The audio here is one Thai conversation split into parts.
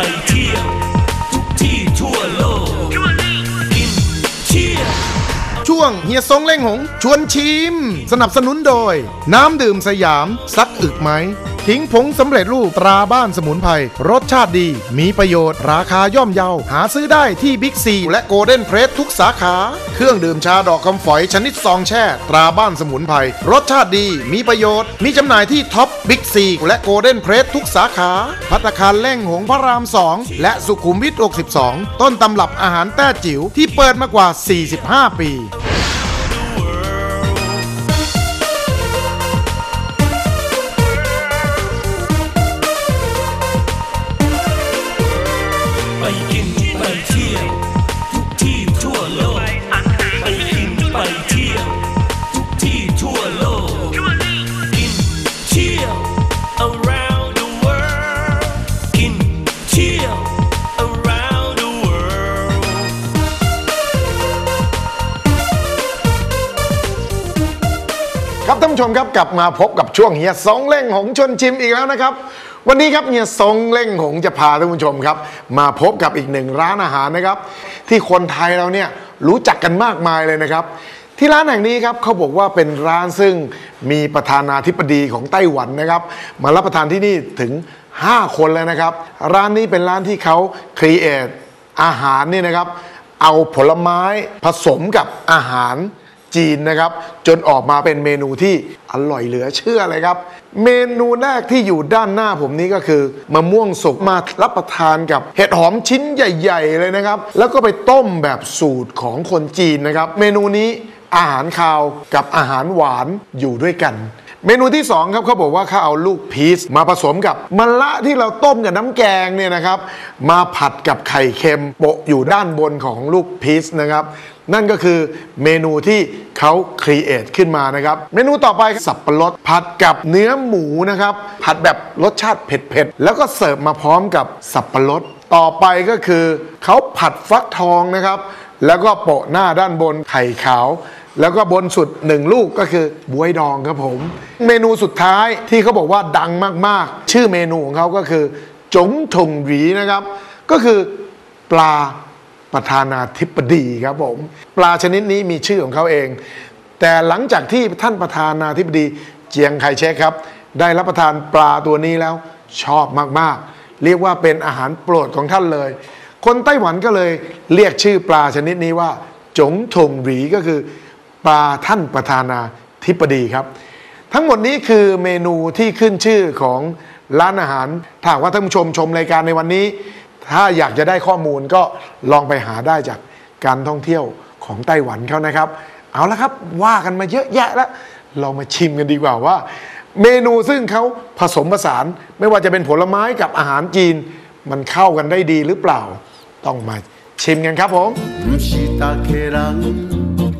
ไปเที่ยวทุกที่ทั่วโลกกินเที่ยวช่วงเฮียซงเล่งหง ชวนชิม สนับสนุนโดย น้ำดื่มสยามซักอึกไหมทิ้งผงสำเร็จรูปตราบ้านสมุนไพรรสชาติดี มีประโยชน์ ราคาย่อมเยา หาซื้อได้ที่บิ๊กซีและโกลเด้นเพรสทุกสาขา เครื่องดื่มชาดอกคำฝอยชนิดซองแช่ ตราบ้านสมุนไพรรสชาติดี มีประโยชน์ มีจำหน่ายที่ท็อปบิ๊กซีและโกลเด้นเพรสทุกสาขา พัตคารเล่งหงพระราม 2 และสุขุมวิท 62 ต้นตำรับอาหารแต้จิ๋วที่เปิดมากว่า 45 ปี ไปกินไปเที่ยวทุกที่ทั่วโลก ไปกินไปเที่ยวทุกที่ทั่วโลก กินเที่ยว around the world กินเที่ยว around the world ครับท่านผู้ชมครับกลับมาพบกับช่วงเฮียสองเล่งหงชวนชิมอีกแล้วนะครับ วันนี้ครับเฮียสองเล่งหงจะพาท่านผู้ชมครับ มาพบกับอีกหนึ่งร้านอาหารนะครับ ที่คนไทยเราเนี่ยรู้จักกันมากมายเลยนะครับ ที่ร้านแห่งนี้ครับเขาบอกว่าเป็นร้านซึ่งมีประธานาธิบดีของไต้หวันนะครับ มารับประทานที่นี่ถึง 5 คนเลยนะครับ ร้านนี้เป็นร้านที่เขาครีเอทอาหารเนี่ยนะครับ เอาผลไม้ผสมกับอาหาร จีนนะครับ จนออกมาเป็นเมนูที่อร่อยเหลือเชื่อเลยครับ เมนูแรกที่อยู่ด้านหน้าผมนี้ก็คือมะม่วงสุกมารับประทานกับเห็ดหอมชิ้นใหญ่ ๆ เลยนะครับ แล้วก็ไปต้มแบบสูตรของคนจีนนะครับ เมนูนี้อาหารคาวกับอาหารหวานอยู่ด้วยกัน เมนูที่ 2 ครับเขาบอกว่าเขาเอาลูกพีชมาผสมกับมะละที่เราต้มกับน้ำแกงเนี่ยนะครับ มาผัดกับไข่เค็มโปะอยู่ด้านบนของลูกพีชนะครับ นั่นก็คือเมนูที่เขาครีเอทขึ้นมานะครับ เมนูต่อไปสับปะรดผัดกับเนื้อหมูนะครับ ผัดแบบรสชาติเผ็ดๆแล้วก็เสิร์ฟมาพร้อมกับสับปะรดต่อไปก็คือเขาผัดฟักทองนะครับ แล้วก็โปะหน้าด้านบนไข่ขาว แล้วก็บนสุดหนึ่งลูกก็คือบวยดองครับผม เมนูสุดท้ายที่เขาบอกว่าดังมากๆ ชื่อเมนูของเขาก็คือ จงถงหวีนะครับ ก็คือปลาประธานาธิบดีครับผม ปลาชนิดนี้มีชื่อของเขาเอง แต่หลังจากที่ท่านประธานาธิบดีเจียงไคเชกครับ ได้รับประทานปลาตัวนี้แล้วชอบมากๆ เรียกว่าเป็นอาหารโปรดของท่านเลย คนไต้หวันก็เลยเรียกชื่อปลาชนิดนี้ว่า จงถงหวีก็คือ ปลาท่านประธานาธิบดีครับ ทั้งหมดนี้คือเมนูที่ขึ้นชื่อของร้านอาหารถ้าว่าท่านผู้ชมชมรายการในวันนี้ ถ้าอยากจะได้ข้อมูลก็ลองไปหาได้จากการท่องเที่ยวของไต้หวันเขานะครับ เอาละครับว่ากันมาเยอะแยะแล้ว เรามาชิมกันดีกว่าว่า เมนูซึ่งเขาผสมผสาน ไม่ว่าจะเป็นผลไม้กับอาหารจีน มันเข้ากันได้ดีหรือเปล่า ต้องมาชิมกันครับผม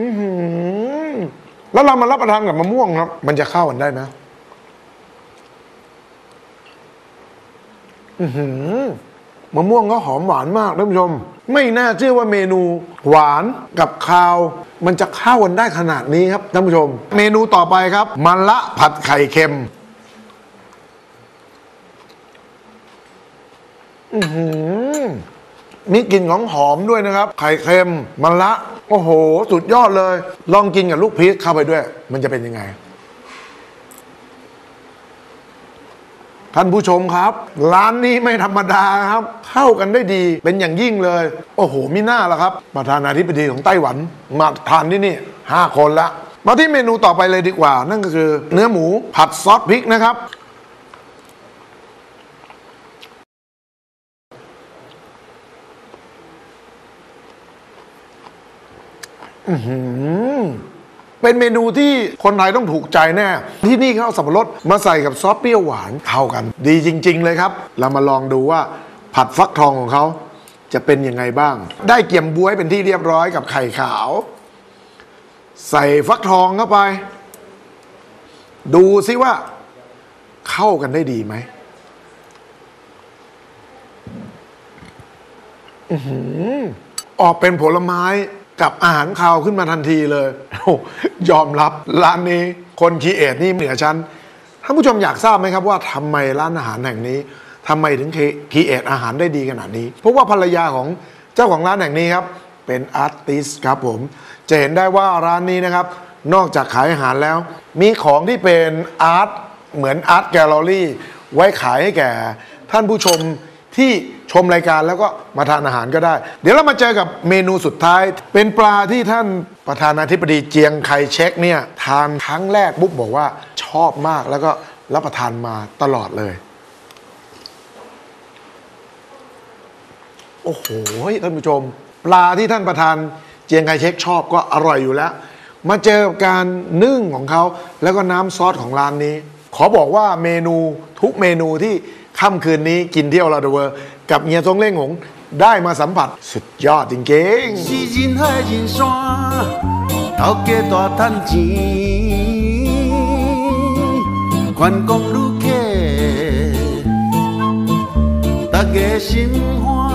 อือหือแล้วเรามารับประทานกับมะม่วงครับ มันจะเข้ากันได้ไหมอือหือมะม่วงก็หอมหวานมากท่านผู้ชม ไม่น่าเชื่อว่าเมนูหวานกับคาว มันจะเข้ากันได้ขนาดนี้ครับท่านผู้ชม เมนูต่อไปครับมะละผัดไข่เค็มอือหือ มีกลิ่นของหอมด้วยนะครับ ไข่เค็มมะละโอ้โห สุดยอดเลย ลองกินกับลูกพีชเข้าไปด้วย มันจะเป็นยังไง ท่านผู้ชมครับ ร้านนี้ไม่ธรรมดาครับ เข้ากันได้ดีเป็นอย่างยิ่งเลย โอ้โหมิน่าละครับประธานาธิบดีของไต้หวัน มาทานที่นี่ห้าคนละมาที่เมนูต่อไปเลยดีกว่า นั่นก็คือ เนื้อหมูผัดซอสพริกนะครับ อื้อหือ เป็นเมนูที่คนไทยต้องถูกใจแน่ ที่นี่เขาเอาสับปะรดมาใส่กับซอสเปรี้ยวหวานเข้ากัน ดีจริง ๆ เลยครับ เรามาลองดูว่าผัดฟักทองของเขาจะเป็นยังไงบ้าง ได้เกี่ยมบวยเป็นที่เรียบร้อยกับไข่ขาว ใส่ฟักทองเข้าไป ดูซิว่า เข้ากันได้ดีไหมออกเป็นผลไม้ กับอาหารคาวขึ้นมาทันทีเลย ยอมรับร้านนี้คนคีเอทนี่เหนือชั้นท่านผู้ชมอยากทราบไหมครับว่าทำไมร้านอาหารแห่งนี้ทำไมถึงคีเอทอาหารได้ดีขนาดนี้ เพราะว่าภรรยาของเจ้าของร้านแห่งนี้ครับ เป็นอาร์ติสครับผม จะเห็นได้ว่าร้านนี้นะครับ นอกจากขายอาหารแล้ว มีของที่เป็นอาร์ตเหมือนอาร์ตแกลเลอรี่ไว้ขายให้แก่ ท่านผู้ชม ที่ชมรายการแล้วก็มาทานอาหารก็ได้ เดี๋ยวเรามาเจอกับเมนูสุดท้าย เป็นปลาที่ท่านประธานาธิบดีเจียงไคเชกเนี่ยทานครั้งแรกปุ๊บบอกว่าชอบมากแล้วก็รับประทานมาตลอดเลย โอ้โหท่านผู้ชม ปลาที่ท่านประธานเจียงไคเชกชอบก็อร่อยอยู่แล้ว มาเจอกับการนึ่งของเขาแล้วก็น้ำซอสของร้านนี้ ขอบอกว่าเมนูทุกเมนูที่ ค่ำคืนนี้กินเที่ยวลาดูเวอร์กับเฮียทรงเล่งหง ได้มาสัมผัสสุดยอดจริงๆควันกงลูกเคตะเกชิมหัว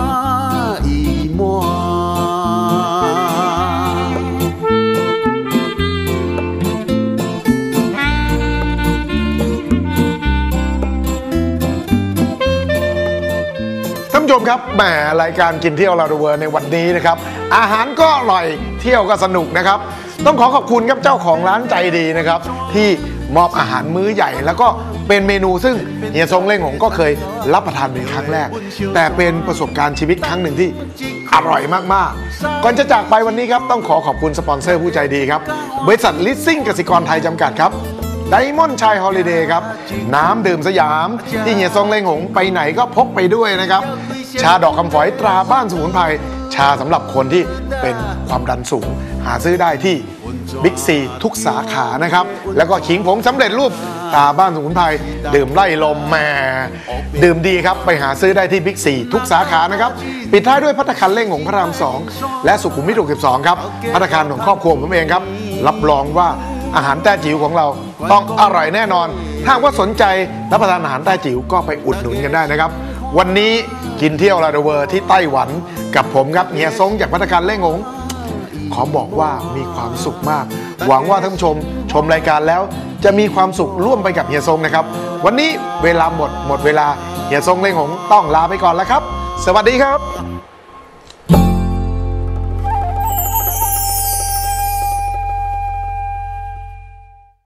มครับแหมรายการกินเที่ยวลาดูเวอร์ในวันนี้นะครับ อาหารก็อร่อยเที่ยวก็สนุกนะครับ ต้องขอขอบคุณครับเจ้าของร้านใจดีนะครับ ที่มอบอาหารมื้อใหญ่ แล้วก็เป็นเมนูซึ่งเฮียทรงเล่งหงก็เคยรับประทานเป็นครั้งแรก แต่เป็นประสบการณ์ชีวิตครั้งหนึ่งที่อร่อยมากๆ ก่อนจะจากไปวันนี้ครับต้องขอขอบคุณสปอนเซอร์ผู้ใจดีครับบริษัทลิสซิ่งกสิกรไทยจำกัดครับ ไดมอนด์ชายฮอลิเดย์ครับ น้ำดื่มสยาม ที่เฮียซองเล้งหงไปไหนก็พกไปด้วยนะครับ ชาดอกคำฝอยตราบ้านสมุนไพรชาสำหรับคนที่เป็นความดันสูง หาซื้อได้ที่บิ๊กซีทุกสาขานะครับ แล้วก็ขิงผงสำเร็จรูปตราบ้านสมุนไพรดื่มไล่ลมแหม่ดื่มดีครับ ไปหาซื้อได้ที่บิ๊กซีทุกสาขานะครับ ปิดท้ายด้วยพัตตาคารเล่งหงพระรามสองและสุขุมวิท62ครับพัตตาคารของครอบครัวผมเองครับ รับรองว่าอาหารแต้จิ๋วของเรา ต้องอร่อยแน่นอน ถ้าว่าสนใจรับประทานอาหารแต้จิ๋วก็ไปอุดหนุนกันได้นะครับ วันนี้กินเที่ยวลาดเวอร์ที่ไต้หวันกับผมครับเฮียซงจากพัตตาการเล่งงขอบอกว่ามีความสุขมาก หวังว่าท่านผู้ชมชมรายการแล้ว จะมีความสุขร่วมไปกับเฮียซงนะครับ วันนี้เวลาหมดหมดเวลาเฮียซงเล่งหงต้องลาไปก่อนแล้วครับ สวัสดีครับ